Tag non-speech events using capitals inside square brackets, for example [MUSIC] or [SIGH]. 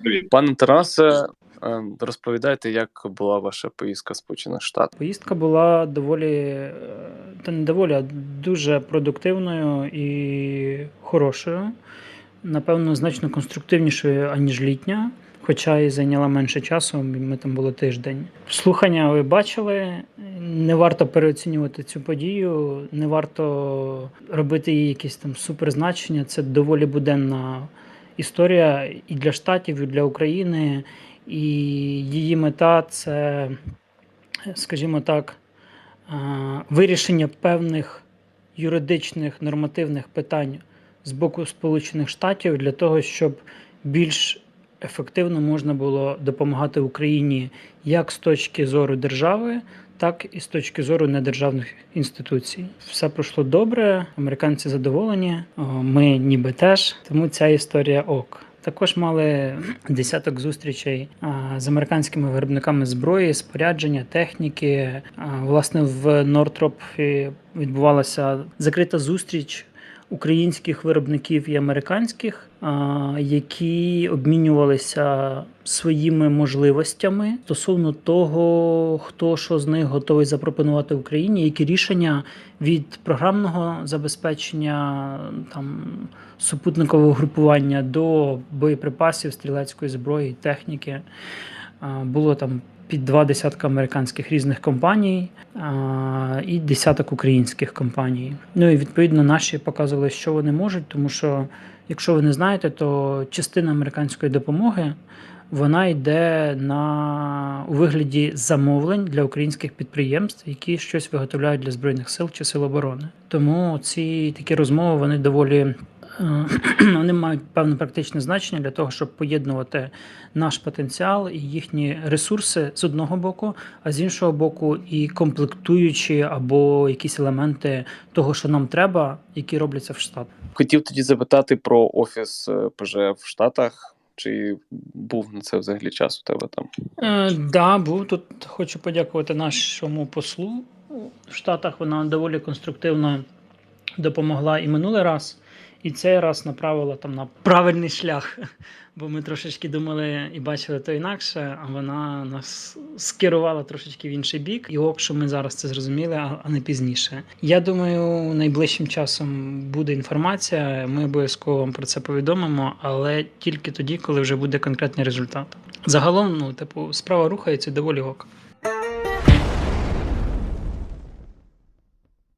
Привіт. Пане Тарасе, е, розповідайте, як була ваша поїздка в Сполучених Штатах. Поїздка була доволі, е, та не доволі, а дуже продуктивною і хорошою. Напевно, значно конструктивнішою, аніж літня, хоча і зайняла менше часу, ми там були тиждень. Слухання ви бачили. Не варто переоцінювати цю подію, не варто робити їй якісь там суперзначення. Це доволі буденна історія і для штатів, і для України. І її мета це скажімо так, вирішення певних юридичних нормативних питань з боку Сполучених Штатів для того, щоб більш ефективно можна було допомагати Україні як з точки зору держави, так і з точки зору недержавних інституцій. Все пройшло добре, американці задоволені, ми ніби теж. Тому ця історія ок. Також мали десяток зустрічей з американськими виробниками зброї, спорядження, техніки. Власне, в Нортропі відбувалася закрита зустріч українських виробників і американських, які обмінювалися своїми можливостями стосовно того, хто що з них готовий запропонувати Україні, які рішення від програмного забезпечення там супутникового групування до боєприпасів, стрілецької зброї, техніки. Було там під два десятка американських різних компаній і десяток українських компаній. Ну і відповідно наші показували, що вони можуть, тому що, якщо ви не знаєте, то частина американської допомоги. Вона йде на у вигляді замовлень для українських підприємств, які щось виготовляють для збройних сил чи сил оборони. Тому ці такі розмови вони доволі [CLEARS THROAT] вони мають певне практичне значення для того, щоб поєднувати наш потенціал і їхні ресурси з одного боку, а з іншого боку, і комплектуючі або якісь елементи того, що нам треба, які робляться в Штатах. Хотів тоді запитати про офіс е, ПЖ в Штатах. Чи був на це взагалі час у тебе там? Е, да, був тут. Хочу подякувати нашому послу в Штатах. Вона доволі конструктивно допомогла і минулий раз, і цей раз направила там на правильний шлях. Бо ми трошечки думали і бачили то інакше, а вона нас скерувала трошечки в інший бік. І ок, що ми зараз це зрозуміли, а не пізніше. Я думаю, найближчим часом буде інформація. Ми обов'язково вам про це повідомимо, але тільки тоді, коли вже буде конкретний результат. Загалом, ну, типу, справа рухається доволі ок.